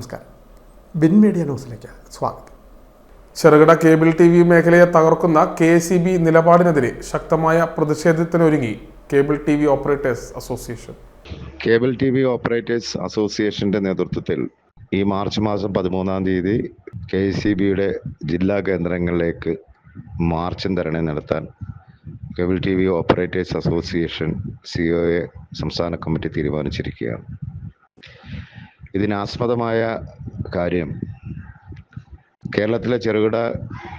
നമസ്കാരം. Bin media ന്യൂസിലേക്ക് സ്വാഗതം. ചെറുകിട കേബിൾ ടി വി മേഖലയെ തകർക്കുന്ന കെ സി ബി നിലപാടിനെതിരെ ശക്തമായ പ്രതിഷേധത്തിനൊരുങ്ങി cable T V operators association. Cable T V operators അസോസിയേഷന്റെ നേതൃത്വത്തിൽ ഈ മാർച്ച് മാസം പതിമൂന്നാം തീയതി കെ സി ബിയുടെ ജില്ലാ കേന്ദ്രങ്ങളിലേക്ക് മാർച്ചും ധരണി നടത്താൻ cable T V operators association C O A സംസ്ഥാന കമ്മിറ്റി തീരുമാനിച്ചിരിക്കുകയാണ്. ഇതിനാസ്പദമായ കാര്യം. കേരളത്തിലെ ചെറുകിട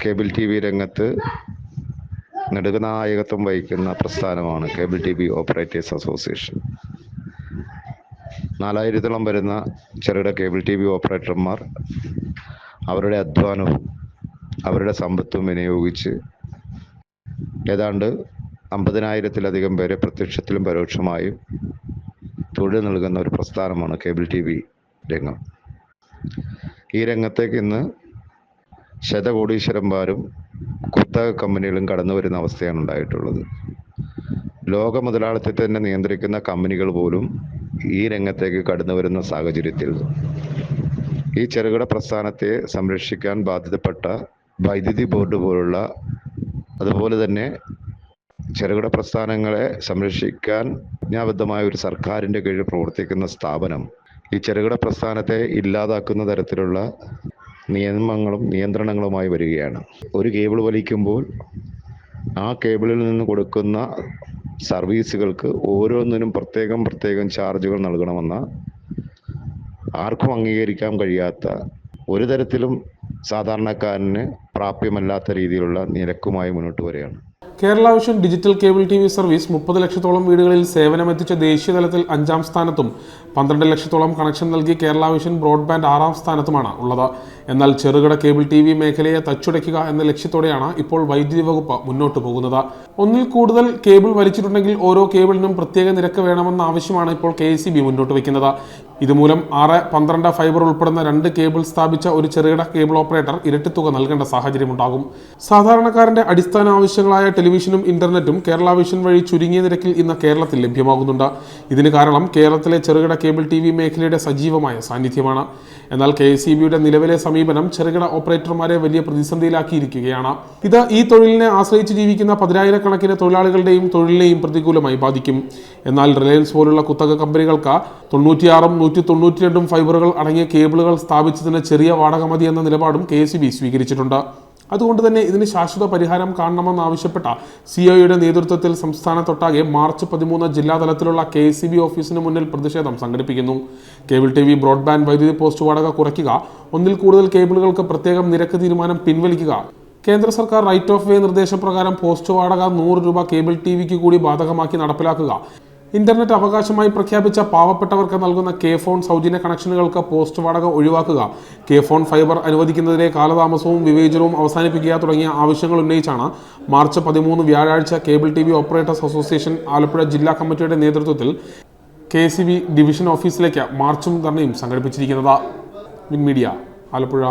കേബിൾ ടി വി രംഗത്ത് നെടുകനായകത്വം വഹിക്കുന്ന പ്രസ്ഥാനമാണ് cable T V operators association. നാലായിരത്തോളം വരുന്ന ചെറുകിട കേബിൾ ടി വി ഓപ്പറേറ്റർമാർ അവരുടെ അധ്വാനവും അവരുടെ സമ്പത്തും വിനിയോഗിച്ച് ഏതാണ്ട് അമ്പതിനായിരത്തിലധികം പേരെ പ്രത്യക്ഷത്തിലും പരോക്ഷമായും തൊഴിൽ നൽകുന്ന ഒരു പ്രസ്ഥാനമാണ് കേബിൾ ടി വി. രംഗം. ഈ രംഗത്തേക്ക് ഇന്ന് ശതകോടീശ്വരന്മാരും കുത്തക കമ്പനികളും കടന്നു വരുന്ന അവസ്ഥയാണ് ഉണ്ടായിട്ടുള്ളത്. ലോക മുതലാളിത്തത്തെ തന്നെ നിയന്ത്രിക്കുന്ന കമ്പനികൾ പോലും ഈ രംഗത്തേക്ക് കടന്നു വരുന്ന സാഹചര്യത്തിൽ ഈ ചെറുകിട പ്രസ്ഥാനത്തെ സംരക്ഷിക്കാൻ ബാധ്യതപ്പെട്ട വൈദ്യുതി ബോർഡ് പോലുള്ള അതുപോലെ തന്നെ ചെറുകിട പ്രസ്ഥാനങ്ങളെ സംരക്ഷിക്കാൻ ജ്ഞാബദ്ധമായ ഒരു സർക്കാരിന്റെ കീഴിൽ പ്രവർത്തിക്കുന്ന സ്ഥാപനം ഈ ചെറുകിട പ്രസ്ഥാനത്തെ ഇല്ലാതാക്കുന്ന തരത്തിലുള്ള നിയമങ്ങളും നിയന്ത്രണങ്ങളുമായി വരികയാണ്. ഒരു കേബിൾ വലിക്കുമ്പോൾ ആ കേബിളിൽ നിന്ന് കൊടുക്കുന്ന സർവീസുകൾക്ക് ഓരോന്നിനും പ്രത്യേകം പ്രത്യേകം ചാർജുകൾ നൽകണമെന്ന ആർക്കും അംഗീകരിക്കാൻ കഴിയാത്ത ഒരു തരത്തിലും സാധാരണക്കാരന് പ്രാപ്യമല്ലാത്ത രീതിയിലുള്ള നിരക്കുമായി മുന്നോട്ട് വരികയാണ്. Kerala vision digital cable T V service മുപ്പത് ലക്ഷത്തോളം വീടുകളിൽ സേവനമെത്തിച്ച ദേശീയ തലത്തിൽ അഞ്ചാം സ്ഥാനത്തും പന്ത്രണ്ട് ലക്ഷത്തോളം കണക്ഷൻ നൽകി കേരള വിഷൻ ബ്രോഡ്ബാൻഡ് ആറാം സ്ഥാനത്തുമാണ് ഉള്ളത്. എന്നാൽ ചെറുകിട കേബിൾ ടി വി മേഖലയെ തച്ചുടയ്ക്കുക എന്ന ലക്ഷ്യത്തോടെയാണ് ഇപ്പോൾ വൈദ്യുതി വകുപ്പ് മുന്നോട്ട് പോകുന്നത്. ഒന്നിൽ കൂടുതൽ കേബിൾ വലിച്ചിട്ടുണ്ടെങ്കിൽ ഓരോ കേബിളിനും പ്രത്യേക നിരക്ക് വേണമെന്ന ആവശ്യമാണ് ഇപ്പോൾ കെ മുന്നോട്ട് വയ്ക്കുന്നത് ഇതുമൂലം ആറ് പന്ത്രണ്ട് ഫൈബർ ഉൾപ്പെടുന്ന രണ്ട് കേബിൾ സ്ഥാപിച്ച ഒരു ചെറുകിട കേബിൾ ഓപ്പറേറ്റർ ഇരട്ടി തുക നൽകേണ്ട സാഹചര്യമുണ്ടാകും. സാധാരണക്കാരന്റെ അടിസ്ഥാന ആവശ്യങ്ങളായ ടെലിവിഷനും ഇന്റർനെറ്റും കേരള വിഷൻ വഴി ചുരുങ്ങിയ നിരക്കിൽ ഇന്ന് കേരളത്തിൽ ലഭ്യമാകുന്നുണ്ട്. ഇതിന് കാരണം കേരളത്തിലെ ചെറുകിട കേബിൾ ടി വി മേഖലയുടെ സജീവമായ സാന്നിധ്യമാണ്. എന്നാൽ കെ എസ് നിലവിലെ സമീപനം ചെറുകിട ഓപ്പറേറ്റർമാരെ വലിയ പ്രതിസന്ധിയിലാക്കിയിരിക്കുകയാണ്. ഇത് ഈ തൊഴിലിനെ ആശ്രയിച്ച് ജീവിക്കുന്ന പതിനായിരക്കണക്കിന് തൊഴിലാളികളുടെയും തൊഴിലിനെയും പ്രതികൂലമായി ബാധിക്കും. എന്നാൽ റിലയൻസ് പോലുള്ള കുത്തക കമ്പനികൾക്ക് തൊണ്ണൂറ്റിയാറും നൂറ്റി തൊണ്ണൂറ്റിരണ്ടും ഫൈബറുകൾ അടങ്ങിയ കേബിളുകൾ സ്ഥാപിച്ചതിന് ചെറിയ വാടക മതി എന്ന നിലപാടും കെ സ്വീകരിച്ചിട്ടുണ്ട്. അതുകൊണ്ട് തന്നെ ഇതിന് ശാശ്വത പരിഹാരം കാണണമെന്നാവശ്യപ്പെട്ട സി ഒയുടെ നേതൃത്വത്തിൽ സംസ്ഥാനത്തൊട്ടാകെ മാർച്ച് പതിമൂന്ന് ജില്ലാതലത്തിലുള്ള കെ സി ബി ഓഫീസിന് മുന്നിൽ പ്രതിഷേധം സംഘടിപ്പിക്കുന്നു. കേബിൾ ടി വി ബ്രോഡ്ബാൻഡ് വൈദ്യുതി പോസ്റ്റ് വാടക കുറയ്ക്കുക ഒന്നിൽ കൂടുതൽ കേബിളുകൾക്ക് പ്രത്യേകം നിരക്ക് തീരുമാനം പിൻവലിക്കുക. കേന്ദ്ര സർക്കാർ റൈറ്റ് ഓഫ് വേ നിർദ്ദേശപ്രകാരം പോസ്റ്റ് വാടക നൂറ് രൂപ കേബിൾ ടി വിക്ക് കൂടി ബാധകമാക്കി നടപ്പിലാക്കുക. ഇന്റർനെറ്റ് അവകാശമായി പ്രഖ്യാപിച്ച പാവപ്പെട്ടവർക്ക് നൽകുന്ന കെ ഫോൺ സൗജന്യ കണക്ഷനുകൾക്ക് പോസ്റ്റ് വാടക ഒഴിവാക്കുക. കെ ഫോൺ ഫൈബർ അനുവദിക്കുന്നതിലെ കാലതാമസവും വിവേചനവും അവസാനിപ്പിക്കുക തുടങ്ങിയ ആവശ്യങ്ങൾ ഉന്നയിച്ചാണ് മാർച്ച് പതിമൂന്ന് വ്യാഴാഴ്ച cable T V operators association Alappuzha ജില്ലാ കമ്മിറ്റിയുടെ നേതൃത്വത്തിൽ കെ സി ബി ഡിവിഷൻ ഓഫീസിലേക്ക് മാർച്ചും ധർണയും സംഘടിപ്പിച്ചിരിക്കുന്നത്. മിൻ ആലപ്പുഴ.